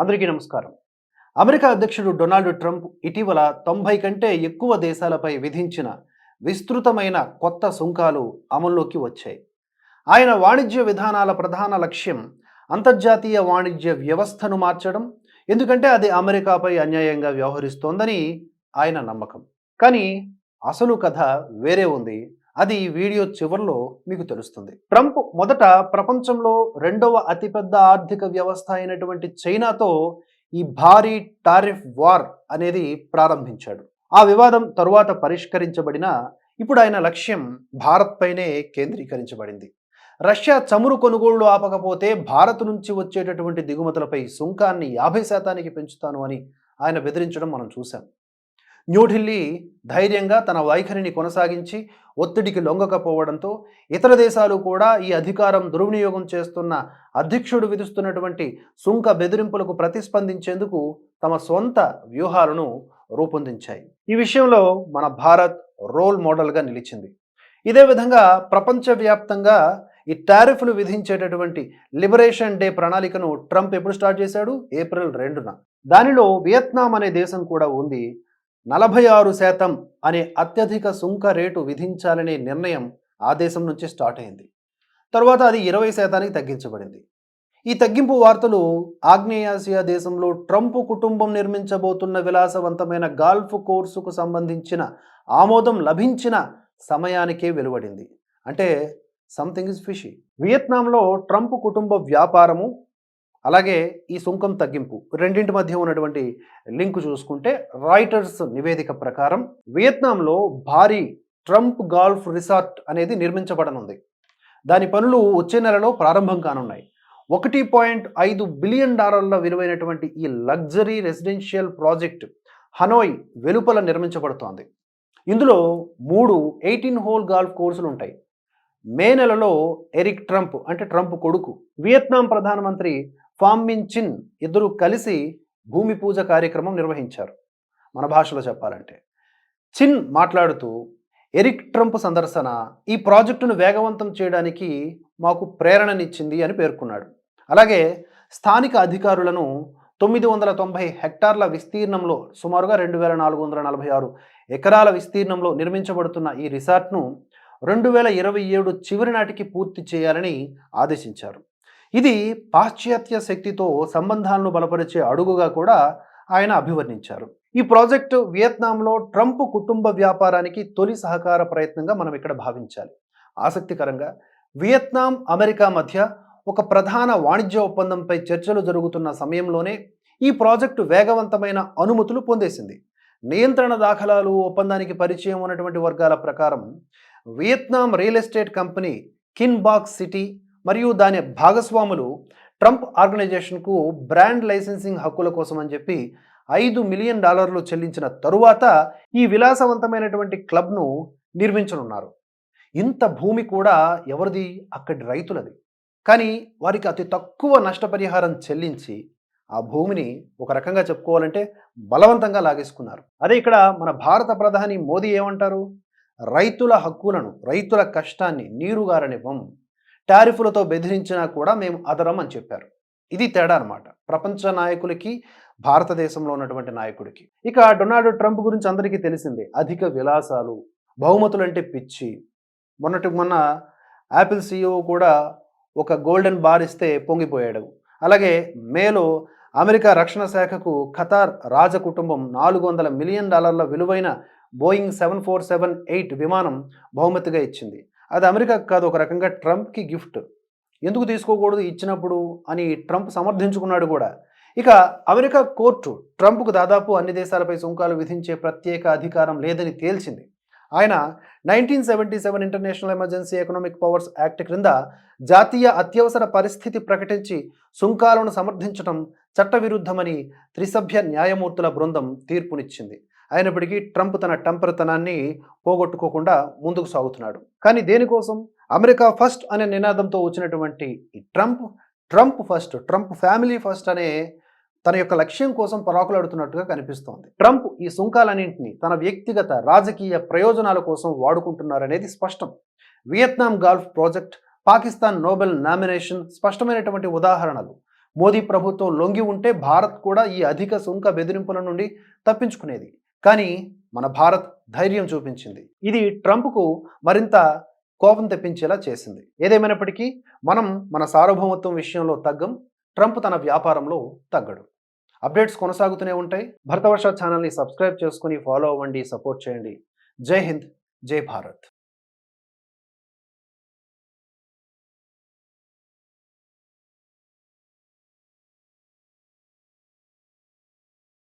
అందరికీ నమస్కారం. అమెరికా అధ్యక్షుడు డొనాల్డ్ ట్రంప్ ఇటీవల తొంభై కంటే ఎక్కువ దేశాలపై విధించిన విస్తృతమైన కొత్త సుంకాలు అమల్లోకి వచ్చాయి. ఆయన వాణిజ్య విధానాల ప్రధాన లక్ష్యం అంతర్జాతీయ వాణిజ్య వ్యవస్థను మార్చడం ఎందుకంటే అది అమెరికాపై అన్యాయంగా వ్యవహరిస్తోందని ఆయన నమ్మకం. కానీ అసలు కథ వేరే ఉంది. అది ఈ వీడియో చివరిలో మీకు తెలుస్తుంది. ట్రంప్ మొదట ప్రపంచంలో రెండవ అతిపెద్ద ఆర్థిక వ్యవస్థ అయినటువంటి చైనాతో ఈ భారీ టారిఫ్ వార్ అనేది ప్రారంభించాడు. ఆ వివాదం తరువాత పరిష్కరించబడిన ఇప్పుడు ఆయన లక్ష్యం భారత్పైనే కేంద్రీకరించబడింది. రష్యా చమురు కొనుగోళ్ళు ఆపకపోతే భారత్ నుంచి వచ్చేటటువంటి దిగుమతులపై సుంకాన్ని యాభై శాతానికి పెంచుతాను అని ఆయన బెదిరించడం మనం చూసాం న్యూఢిల్లీ ధైర్యంగా తన వైఖరిని కొనసాగించి ఒత్తిడికి లొంగకపోవడంతో ఇతర దేశాలు కూడా ఈ అధికారం దుర్వినియోగం చేస్తున్న అధ్యక్షుడు విధిస్తున్నటువంటి సుంక బెదిరింపులకు ప్రతిస్పందించేందుకు తమ సొంత వ్యూహాలను రూపొందించాయి. ఈ విషయంలో మన భారత్ రోల్ మోడల్గా నిలిచింది. ఇదే విధంగా ప్రపంచవ్యాప్తంగా ఈ టారిఫ్లు విధించేటటువంటి లిబరేషన్ డే ప్రణాళికను ట్రంప్ ఎప్పుడు స్టార్ట్ చేశాడు? ఏప్రిల్ రెండున. దానిలో వియత్నాం అనే దేశం కూడా ఉంది. నలభై ఆరు శాతం అనే అత్యధిక సుంక రేటు విధించాలనే నిర్ణయం ఆ దేశం నుంచి స్టార్ట్ అయింది. తర్వాత అది ఇరవై శాతానికి తగ్గించబడింది. ఈ తగ్గింపు వార్తలు ఆగ్నేయాసియా దేశంలో ట్రంప్ కుటుంబం నిర్మించబోతున్న విలాసవంతమైన గాల్ఫ్ కోర్సుకు సంబంధించిన ఆమోదం లభించిన సమయానికే వెలువడింది. అంటే సంథింగ్ ఇస్ ఫిషీ వియత్నాంలో ట్రంప్ కుటుంబ వ్యాపారము అలాగే ఈ సుంకం తగ్గింపు రెండింటి మధ్య ఉన్నటువంటి లింక్ చూసుకుంటే రాయిటర్స్ నివేదిక ప్రకారం వియత్నాంలో భారీ ట్రంప్ గాల్ఫ్ రిసార్ట్ అనేది నిర్మించబడనుంది. దాని పనులు వచ్చే నెలలో ప్రారంభం కానున్నాయి. ఒకటి పాయింట్ ఐదు బిలియన్ డాలర్ల విలువైనటువంటి ఈ లగ్జరీ రెసిడెన్షియల్ ప్రాజెక్ట్ హనోయ్ వెలుపల నిర్మించబడుతోంది. ఇందులో మూడు ఎయిటీన్ హోల్ గాల్ఫ్ కోర్సులు ఉంటాయి. మే నెలలో ఎరిక్ ట్రంప్ అంటే ట్రంప్ కొడుకు వియత్నాం ప్రధానమంత్రి ఫామ్మిన్ చిన్ ఇద్దరు కలిసి భూమి పూజ కార్యక్రమం నిర్వహించారు. మన భాషలో చెప్పాలంటే. చిన్ మాట్లాడుతూ ఎరిక్ ట్రంప్ సందర్శన ఈ ప్రాజెక్టును వేగవంతం చేయడానికి మాకు ప్రేరణనిచ్చింది అని పేర్కొన్నాడు. అలాగే స్థానిక అధికారులను తొమ్మిది వందల తొంభై హెక్టార్ల విస్తీర్ణంలో సుమారుగా రెండు వేల నాలుగు వందల నలభై ఆరు ఎకరాల విస్తీర్ణంలో నిర్మించబడుతున్న ఈ రిసార్ట్ను రెండు వేల ఇరవై ఏడు చివరి నాటికి పూర్తి చేయాలని ఆదేశించారు. ఇది పాశ్చాత్య శక్తితో సంబంధాలను బలపరిచే అడుగుగా కూడా ఆయన అభివర్ణించారు. ఈ ప్రాజెక్టు వియత్నాంలో ట్రంప్ కుటుంబ వ్యాపారానికి తొలి సహకార ప్రయత్నంగా మనం ఇక్కడ భావించాలి. ఆసక్తికరంగా వియత్నాం అమెరికా మధ్య ఒక ప్రధాన వాణిజ్య ఒప్పందంపై చర్చలు జరుగుతున్న సమయంలోనే ఈ ప్రాజెక్టు వేగవంతమైన అనుమతులు పొందేసింది. నియంత్రణ దాఖలాలు ఒప్పందానికి పరిచయం ఉన్నటువంటి వర్గాల ప్రకారం Vietnam real estate company Kinhbac city మరియు దాని భాగస్వాములు ట్రంప్ ఆర్గనైజేషన్కు బ్రాండ్ లైసెన్సింగ్ హక్కుల కోసం అని చెప్పి ఐదు మిలియన్ డాలర్లు చెల్లించిన తరువాత ఈ విలాసవంతమైనటువంటి క్లబ్ను నిర్మించనున్నారు. ఇంత భూమి కూడా ఎవరిది? అక్కడి రైతులది. కానీ వారికి అతి తక్కువ నష్టపరిహారం చెల్లించి ఆ భూమిని ఒక రకంగా చెప్పుకోవాలంటే బలవంతంగా లాగేసుకున్నారు. అదే ఇక్కడ మన భారత ప్రధాని మోదీ ఏమంటారు? రైతుల హక్కులను రైతుల కష్టాన్ని నీరుగారనివ్వం. టారిఫ్లతో బెదిరించినా కూడా మేము అదరం అని చెప్పారు. ఇది తేడా అనమాట ప్రపంచ నాయకులకి భారతదేశంలో ఉన్నటువంటి నాయకుడికి. ఇక డొనాల్డ్ ట్రంప్ గురించి అందరికీ తెలిసిందే. అధిక విలాసాలు బహుమతులు అంటే పిచ్చి. మొన్నటి మొన్న యాపిల్ సీఈఓ కూడా ఒక గోల్డెన్ బార్ ఇస్తే పొంగిపోయాడు. అలాగే మేలో అమెరికా రక్షణ శాఖకు ఖతార్ రాజ కుటుంబం నాలుగు వందల మిలియన్ డాలర్ల విలువైన Boeing seven four seven eight విమానం బహుమతిగా ఇచ్చింది. అది అమెరికాకు కాదు ఒక రకంగా ట్రంప్కి గిఫ్ట్. ఎందుకు తీసుకోకూడదు ఇచ్చినప్పుడు అని ట్రంప్ సమర్థించుకున్నాడు కూడా. ఇక అమెరికా కోర్టు ట్రంప్కు దాదాపు అన్ని దేశాలపై సుంకాలు విధించే ప్రత్యేక అధికారం లేదని తేల్చింది. ఆయన nineteen seventy seven international emergency economic powers act క్రింద జాతీయ అత్యవసర పరిస్థితి ప్రకటించి సుంకాలను సమర్థించడం చట్టవిరుద్ధమని త్రిసభ్య న్యాయమూర్తుల బృందం తీర్పునిచ్చింది. అయినప్పటికీ ట్రంప్ తన టెంపర్తనాన్ని పోగొట్టుకోకుండా ముందుకు సాగుతున్నాడు. కానీ దేనికోసం? అమెరికా ఫస్ట్ అనే నినాదంతో వచ్చినటువంటి ఈ Trump Trump first Trump family first అనే తన యొక్క లక్ష్యం కోసం పరాకులాడుతున్నట్టుగా కనిపిస్తోంది. ట్రంప్ ఈ సుంకాలన్నింటినీ తన వ్యక్తిగత రాజకీయ ప్రయోజనాల కోసం వాడుకుంటున్నారనేది స్పష్టం. Vietnam golf project Pakistan Nobel nomination స్పష్టమైనటువంటి ఉదాహరణలు. మోదీ ప్రభుత్వం లొంగి ఉంటే భారత్ కూడా ఈ అధిక సుంక బెదిరింపుల నుండి తప్పించుకునేది. కానీ మన భారత్ ధైర్యం చూపించింది. ఇది ట్రంప్కు మరింత కోపం తెప్పించేలా చేసింది. ఏదేమైనప్పటికీ మనం మన సార్వభౌమత్వం విషయంలో తగ్గం ట్రంప్ తన వ్యాపారంలో తగ్గడు. అప్డేట్స్ కొనసాగుతూనే ఉంటాయి. భరతవర్ష ఛానల్ని సబ్స్క్రైబ్ చేసుకుని ఫాలో అవ్వండి సపోర్ట్ చేయండి. జై హింద్ జై భారత్.